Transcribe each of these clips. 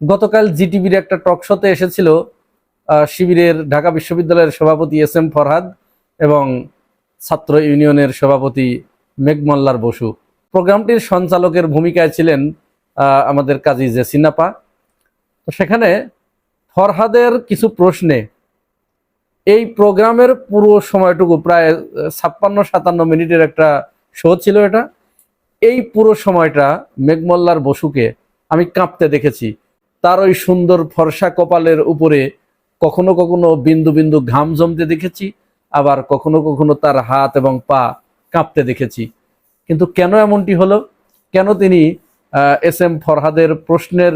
গতকাল জিটিভির একটা টক শোতে এসেছিল শিবিরের ঢাকা বিশ্ববিদ্যালয়ের সভাপতি এস এম ফরহাদ এবং ছাত্র ইউনিয়নের সভাপতি মেঘমল্লার বসু। প্রোগ্রামটির সঞ্চালকের ভূমিকায় ছিলেন আমাদের কাজী জেসিনাপা তো সেখানে ফরহাদের কিছু প্রশ্নে, এই প্রোগ্রামের পুরো সময়টুকু প্রায় ছাপ্পান্ন, সাতান্ন মিনিটের একটা শো ছিল এটা। এই পুরো সময়টা মেঘমল্লার বসুকে আমি কাঁপতে দেখেছি। তার ওই সুন্দর ফর্সা কপালের উপরে কখনো কখনো বিন্দু বিন্দু ঘাম জমতে দেখেছি, আবার কখনো কখনো তার হাত এবং পা কাঁপতে দেখেছি। কিন্তু কেন এমনটি হলো? কেন তিনি এস এম ফরহাদের প্রশ্নের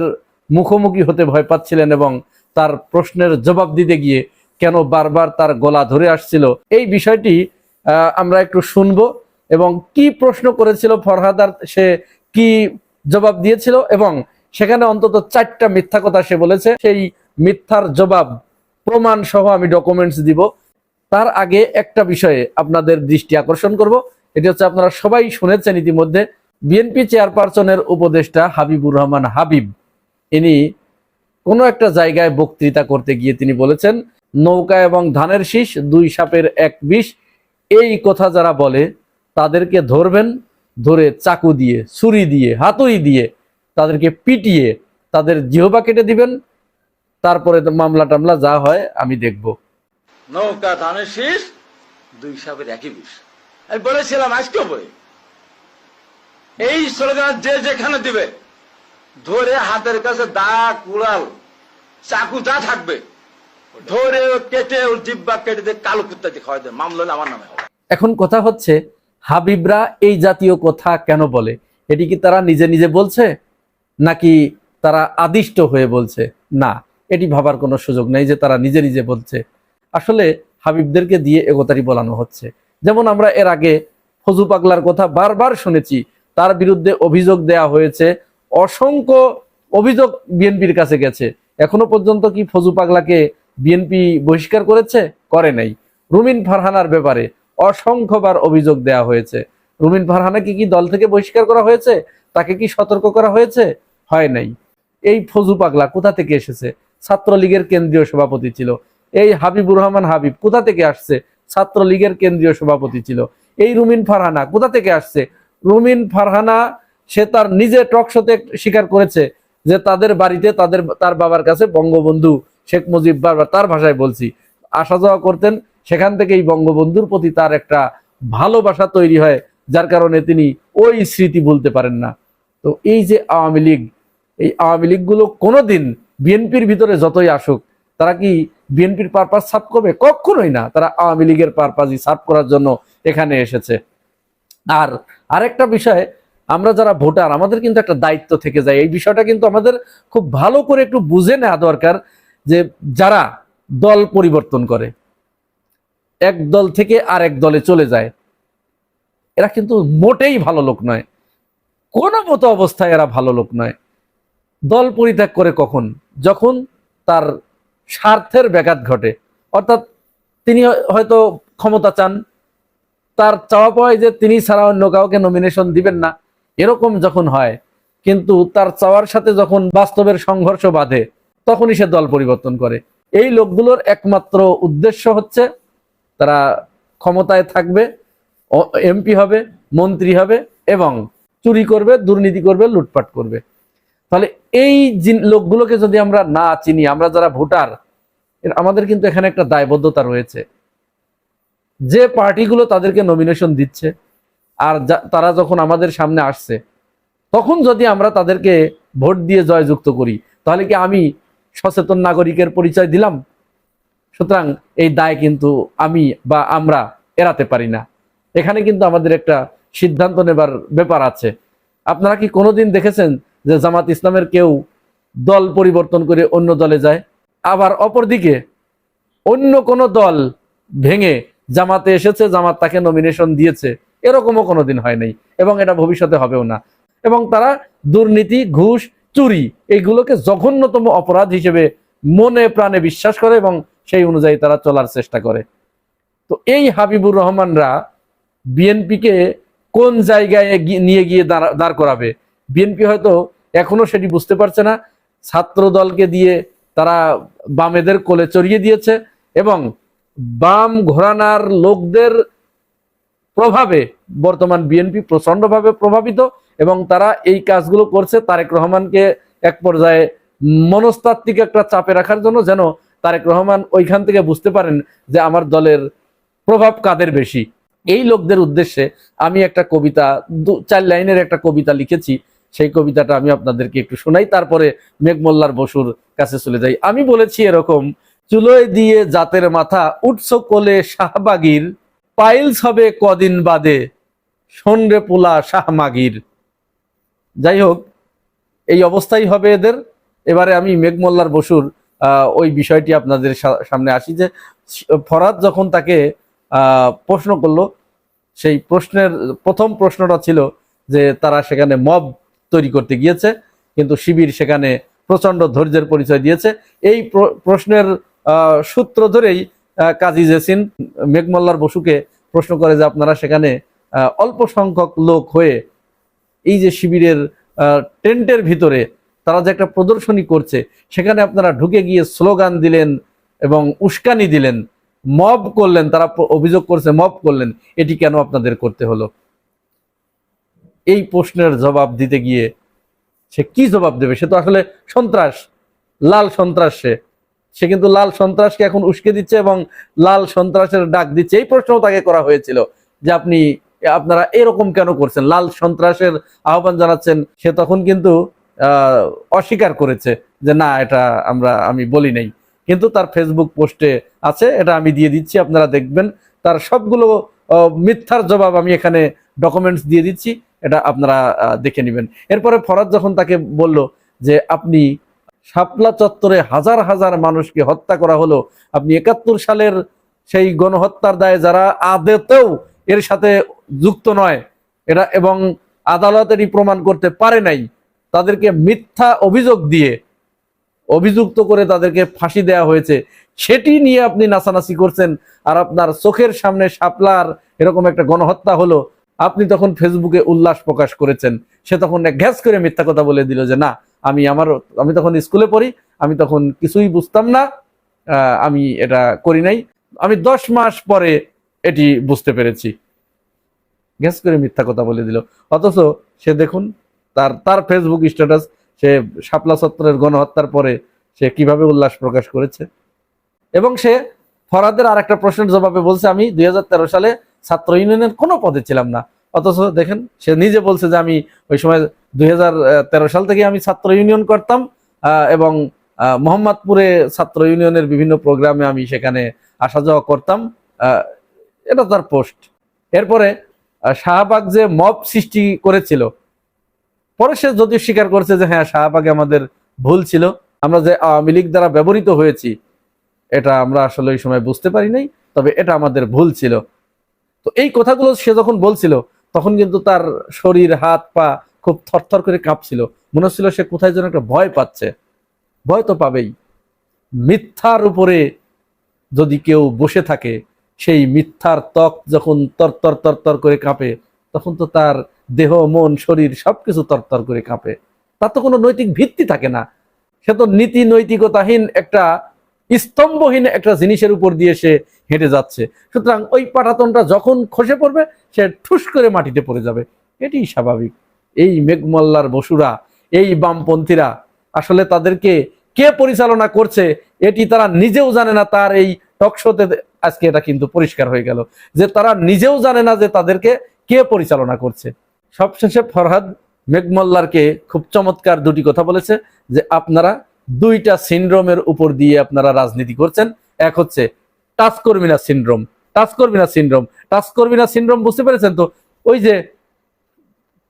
মুখোমুখি হতে ভয় পাচ্ছিলেন এবং তার প্রশ্নের জবাব দিতে গিয়ে কেন বারবার তার গলা ধরে আসছিল? এই বিষয়টি আমরা একটু শুনব এবং কি প্রশ্ন করেছিল ফরহাদার সে কি জবাব দিয়েছিল এবং সেখানে অন্তত চারটা মিথ্যা কথা সে বলেছে। সেই মিথ্যার জবাব প্রমাণ সহ আমি ডকুমেন্টস দিব। তার আগে একটা বিষয়ে আপনাদের দৃষ্টি আকর্ষণ করব। এটি হচ্ছে আপনারা সবাই শুনেছেন ইতিমধ্যে বিএনপি চেয়ারপারসনের উপদেষ্টা হাবিবুর রহমান হাবিব, ইনি কোনো একটা জায়গায় বক্তৃতা করতে গিয়ে তিনি বলেছেন, নৌকা এবং ধানের শীষ, দুই সাপের এক বিষ, এই কথা যারা বলে তাদেরকে ধরবেন, ধরে চাকু দিয়ে, ছুরি দিয়ে, হাতুড়ি দিয়ে তাদেরকে পিটিয়ে তাদের জিহবা কেটে দিবেন। তারপরে মামলা টামলা যা হয় আমি দেখব। নৌকা ধানের শীষ দুই সাপের একই বিষ। আমি বলেছিলাম আজকেও বই এই স্লোগান যে যেখানে দিবে ধরে হাতের কাছে দা কুড়াল চাকু যা থাকবে ধরে কেটে ওর জিব্বা কেটে দিয়ে কালো কুত্তা দিয়ে খাওয়াই দেবে। মামলা আমার নামে এখন কথা হচ্ছে হাবিবরা এই জাতীয় কথা কেন বলে? এটি কি তারা নিজে নিজে বলছে? নাকি তারা আদিষ্ট হয়ে বলছে, না, এটি ভাবার কোনো সুযোগ নেই যে তারা নিজে নিজে বলছে। আসলে হাবিবদেরকে দিয়ে একতারি বলানো হচ্ছে। যেমন আমরা এর আগে ফজু পাগলার কথা বারবার শুনেছি, তার বিরুদ্ধে অভিযোগ দেয়া হয়েছে, অসংখ্য অভিযোগ বিএনপির কাছে গেছে। এখনও পর্যন্ত কি ফজু পাগলাকে বিএনপি বহিষ্কার করেছে? করে নাই। রুমিন ফারহানার ব্যাপারে অসংখ্যবার অভিযোগ দেয়া হয়েছে। রুমিন ফারহানাকে কি দল থেকে বহিষ্কার করা হয়েছে? তাকে কি সতর্ক করা হয়েছে? হয় নাই। এই ফজু পাগলা কোথা থেকে এসেছে? ছাত্রলীগের কেন্দ্রীয় সভাপতি ছিল। এই হাবিবুর রহমান হাবিব কোথা থেকে আসছে? ছাত্রলীগের কেন্দ্রীয় সভাপতি ছিল। এই রুমিন ফারহানা কোথা থেকে আসছে? রুমিন ফারহানা, সে তার নিজে টক শোতে স্বীকার করেছে যে তাদের বাড়িতে তাদের, তার বাবার কাছে বঙ্গবন্ধু শেখ মুজিব বারবার তার ভাষায় বলছি। আসা যাওয়া করতেন, সেখান থেকে এই বঙ্গবন্ধুর প্রতি তার একটা ভালোবাসা তৈরি হয়, যার কারণে তিনি ওই স্মৃতি বলতে পারেন না। তো এই যে আওয়ামী লীগ এই আওয়ামী লীগগুলো কোনোদিন বিএনপির ভিতরে যতই আসুক, তারা কি বিএনপির পারপাস সার্ভ করবে? কখনোই না। তারা আওয়ামী লীগের পারপাসই সার্ভ করার জন্য এখানে এসেছে। আর আরেকটা বিষয়, আমরা যারা ভোটার, আমাদের কিন্তু একটা দায়িত্ব থেকে যায়। এই বিষয়টা কিন্তু আমাদের খুব ভালো করে একটু বুঝে নেওয়া দরকার যে যারা দল পরিবর্তন করে, এক দল থেকে আর এক দলে চলে যায়, এরা কিন্তু মোটেই ভালো লোক নয়। কোনো মতো অবস্থায় এরা ভালো লোক নয়। দল পরিত্যাগ করে কখন? যখন তার স্বার্থের ব্যাঘাত ঘটে। অর্থাৎ তিনি হয়তো ক্ষমতা চান, তার চাওয়া পাওয়ায় যে তিনি ছাড়া অন্য কাউকে নমিনেশন দিবেন না, এরকম যখন হয়, কিন্তু তার চাওয়ার সাথে যখন বাস্তবের সংঘর্ষ বাঁধে, তখনই সে দল পরিবর্তন করে। এই লোকগুলোর একমাত্র উদ্দেশ্য হচ্ছে, তারা ক্ষমতায় থাকবে এমপি হবে, মন্ত্রী হবে এবং চুরি করবে, দুর্নীতি করবে, লুটপাট করবে। তাহলে এই লোকগুলোকে যদি আমরা না চিনি, আমরা যারা ভোটার আমাদের কিন্তু এখানে একটা দায়বদ্ধতা রয়েছে। যে পার্টিগুলো তাদেরকে নমিনেশন দিচ্ছে, আর তারা যখন আমাদের সামনে আসছে, তখন যদি আমরা তাদেরকে ভোট দিয়ে জয়যুক্ত করি, তাহলে কি আমি সচেতন নাগরিকের পরিচয় দিলাম? সুতরাং এই দায় কিন্তু আমি বা আমরা এড়াতে পারি না। এখানে কিন্তু আমাদের একটা সিদ্ধান্ত নেবার ব্যাপার আছে। আপনারা কি কোনোদিন দেখেছেন যে জামাত ইসলামের কেউ দল পরিবর্তন করে অন্য দলে যায়, আবার অপরদিকে অন্য কোনো দল ভেঙে জামাতে এসেছে, জামাত তাকে নমিনেশন দিয়েছে, এরকমও কোনোদিন হয় নাই এবং এটা ভবিষ্যতে হবেও না। এবং তারা দুর্নীতি, ঘুষ, চুরি এইগুলোকে জঘন্যতম অপরাধ হিসেবে মনে প্রাণে বিশ্বাস করে এবং সেই অনুযায়ী তারা চলার চেষ্টা করে। তো এই হাবিবুর রহমানরা বিএনপিকে কোন জায়গায় নিয়ে গিয়ে দাঁড় করাবে? বিএনপি হয়তো এখনও সেটি বুঝতে পারছে না। ছাত্র দলকে দিয়ে তারা বামেদের কোলে চড়িয়ে দিয়েছে এবং বাম ঘোরানার লোকদের প্রভাবে বর্তমান বিএনপি প্রচন্ডভাবে প্রভাবিত এবং তারা এই কাজগুলো করছে তারেক রহমানকে এক পর্যায়ে মনস্তাত্ত্বিক একটা চাপে রাখার জন্য যেন তারেক রহমান ওইখান থেকে বুঝতে পারেন যে আমার দলের প্রভাব কাদের বেশি। এই লোকদের উদ্দেশ্যে আমি একটা কবিতা, দু, চার লাইনের একটা কবিতা লিখেছি। সেই কবিতাটা আমি আপনাদেরকে একটু শোনাই, তারপরে মেঘমল্লার বসুর কাছে চলে যাই। আমি বলেছি এরকম, চুলোয় দিয়ে জাতের মাথা উৎস কোলে শাহবাগির, পাইলস হবে কদিন বাদে সন্ডে পোলা শাহমাগির। যাই হোক, এই অবস্থাই হবে এদের। এবারে আমি মেঘমল্লার বসুর ওই বিষয়টি আপনাদের সামনে আসি যে, ফরাদ যখন তাকে প্রশ্ন করল, সেই প্রশ্নের, প্রথম প্রশ্নটা ছিল যে তারা সেখানে মব তৈরি করতে গিয়েছে, কিন্তু শিবির সেখানে প্রচণ্ড ধৈর্যের পরিচয় দিয়েছে। এই প্র- প্রশ্নের সূত্র ধরেই কাজী জেসিন মেঘমল্লার বসুকে প্রশ্ন করে যে আপনারা সেখানে অল্প সংখ্যক লোক হয়ে এই যে শিবিরের টেন্টের ভিতরে তারা যে একটা প্রদর্শনী করছে, সেখানে আপনারা ঢুকে গিয়ে স্লোগান দিলেন এবং উস্কানি দিলেন, মব করলেন, তারা অভিযোগ করছে মব করলেন, এটি কেন আপনাদের করতে হলো? এই প্রশ্নের জবাব দিতে গিয়ে সে কি জবাব দেবে? সে তো আসলে সন্ত্রাস, লাল সন্ত্রাস সে। সে কিন্তু লাল সন্ত্রাসকে এখন উস্কে দিচ্ছে এবং লাল সন্ত্রাসের ডাক দিচ্ছে। এই প্রশ্নও তাকে করা হয়েছিল যে আপনি, আপনারা এরকম কেন করছেন? লাল সন্ত্রাসের আহ্বান জানাচ্ছেন। সে তখন কিন্তু অস্বীকার করেছে যে না, এটা আমরা, আমি বলি নাই। কিন্তু তার ফেসবুক পোস্টে আছে, এটা আমি দিয়ে দিচ্ছি, আপনারা দেখবেন। তার সবগুলো মিথ্যার জবাব আমি এখানে ডকুমেন্টস দিয়ে দিচ্ছি। এটা আপনারা দেখে নেবেন। এরপরে ফরাজ যখন তাকে বলল যে আপনি শাপলা চত্বরে হাজার হাজার মানুষকে হত্যা করা হলো, আপনি একাত্তর সালের সেই গণহত্যার দায়ে যারা আদেতেও এর সাথে যুক্ত নয়, এরা এবং আদালতেরই প্রমাণ করতে পারে নাই, তাদেরকে মিথ্যা অভিযোগ দিয়ে অভিযুক্ত করে তাদেরকে ফাঁসি দেওয়া হয়েছে, সেটি নিয়ে আপনি নাচানাচি করছেন, আর আপনার চোখের সামনে শাপলার এরকম একটা গণহত্যা হলো আপনি তখন ফেসবুকে উল্লাস প্রকাশ করেছেন। সে তখন ঘ্যাস করে মিথ্যা কথা বলে দিল যে, না, আমি আমার আমি তখন স্কুলে পড়ি, আমি তখন কিছুই বুঝতাম না আমি এটা করি নাই। আমি দশ মাস পরে এটি বুঝতে পেরেছি। গ্যাস করে মিথ্যা কথা বলে দিল। অথচ সে দেখুন, তার তার ফেসবুক স্ট্যাটাস সে শাপলা সত্তরের গণহত্যার পরে সে কীভাবে উল্লাস প্রকাশ করেছে। এবং সে ফরাদের আর একটা প্রশ্নের জবাবে বলছে, আমি দুই হাজার তেরো সালে ছাত্র ইউনিয়নের কোনো পদে ছিলাম না। অথচ দেখেন, সে নিজে বলছে যে আমি ওই সময় দুই হাজার তেরো সাল থেকে আমি ছাত্র ইউনিয়ন করতাম এবং মোহাম্মদপুরে ছাত্র ইউনিয়নের বিভিন্ন প্রোগ্রামে আমি সেখানে আসা যাওয়া করতাম এটা তার পোস্ট। এরপরে শাহবাগ যে মব সৃষ্টি করেছিল, পরে সে যদিও স্বীকার করছে যে হ্যাঁ শাহবাগে আমাদের ভুল ছিল, আমরা যে আওয়ামী লীগ দ্বারা ব্যবহৃত হয়েছি, এটা আমরা আসলে ওই সময় বুঝতে পারি নাই, তবে এটা আমাদের ভুল ছিল। তো এই কথাগুলো সে যখন বলছিল, তখন কিন্তু তার শরীর, হাত, পা খুব থরথর করে কাঁপছিল। মনে হচ্ছিল সে কোথায় যেন একটা ভয় পাচ্ছে। ভয় তো পাবেই। মিথ্যার উপরে যদি কেউ বসে থাকে, সেই মিথ্যার ত্বক যখন তরতর তরতর করে কাঁপে, তখন তো তার দেহ, মন, শরীর সবকিছু তরতর করে কাঁপে। তার তো কোনো নৈতিক ভিত্তি থাকে না। সে তো নীতি নৈতিকতাহীন একটা স্তম্ভহীন একটা জিনিসের উপর দিয়ে সে হেঁটে যাচ্ছে। সুতরাং ওই পাটাতনটা যখন খসে পড়বে, সে ঠুস করে মাটিতে পড়ে যাবে। এটি স্বাভাবিক। এই মেঘমল্লার বসুরা, এই বামপন্থীরা, আসলে তাদেরকে কে পরিচালনা করছে, এটি তারা নিজেও জানে না। তার এই টকশোতে আজকে এটা কিন্তু পরিষ্কার হয়ে গেল যে তারা নিজেও জানে না যে তাদেরকে কে পরিচালনা করছে। সবশেষে ফরহাদ মেঘমল্লারকে খুব চমৎকার দুটি কথা বলেছে যে আপনারা দুইটা সিন্ড্রোমের উপর দিয়ে আপনারা রাজনীতি করছেন। এক হচ্ছে touch syndrome touch syndrome touch syndrome বুঝতে পেরেছেন তো? ওই যে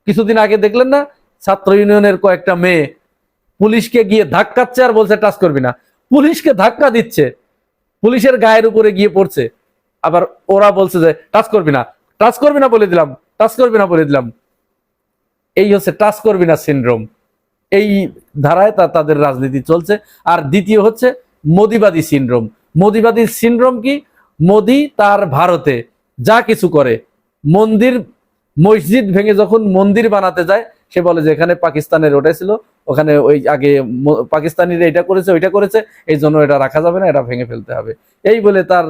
কিছুদিন আগে দেখলেন না, ছাত্র ইউনিয়নের কয়েকটা মেয়ে পুলিশকে গিয়ে ধাক্কাচ্ছে আর বলছে টাচ করবি না। পুলিশকে ধাক্কা দিচ্ছে, পুলিশের গায়ের উপরে গিয়ে পড়ছে। আবার ওরা বলছে যে টাচ করবি না টাচ করবি না বলে দিলাম টাচ করবি না বলে দিলাম। এই হচ্ছে টাচ করবি না সিন্ড্রোম। এই ধারায় তা তাদের রাজনীতি চলছে। আর দ্বিতীয় হচ্ছে মোদিবাদী সিন্ড্রোম। মোদিবাদী সিন্ড্রোম কি? মোদি তার ভারতে যা কিছু করে, মন্দির, মসজিদ ভেঙে যখন মন্দির বানাতে যায়, সে বলে যে এখানে পাকিস্তানের ওটা ছিল, ওখানে ওই আগে পাকিস্তানিরা এটা করেছে, ওইটা করেছে, এই জন্য এটা রাখা যাবে না, এটা ভেঙে ফেলতে হবে। এই বলে তার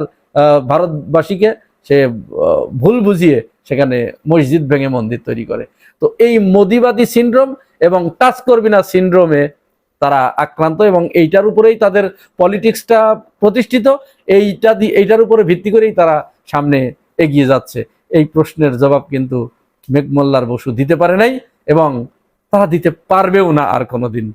ভারতবাসীকে সে ভুল বুঝিয়ে সেখানে মসজিদ ভেঙে মন্দির তৈরি করে। তো এই মোদিবাদী সিন্ড্রোম এবং টাচ করবি না সিন্ড্রোমে তারা আক্রান্ত এবং এইটার উপরেই তাদের পলিটিক্সটা প্রতিষ্ঠিত। এইটা দিয়ে এইটার উপরে ভিত্তি করেই তারা সামনে এগিয়ে যাচ্ছে। এই প্রশ্নের জবাব কিন্তু মেঘমল্লার বসু দিতে পারে নাই এবং তারা দিতে পারবেও না আর কোনোদিন।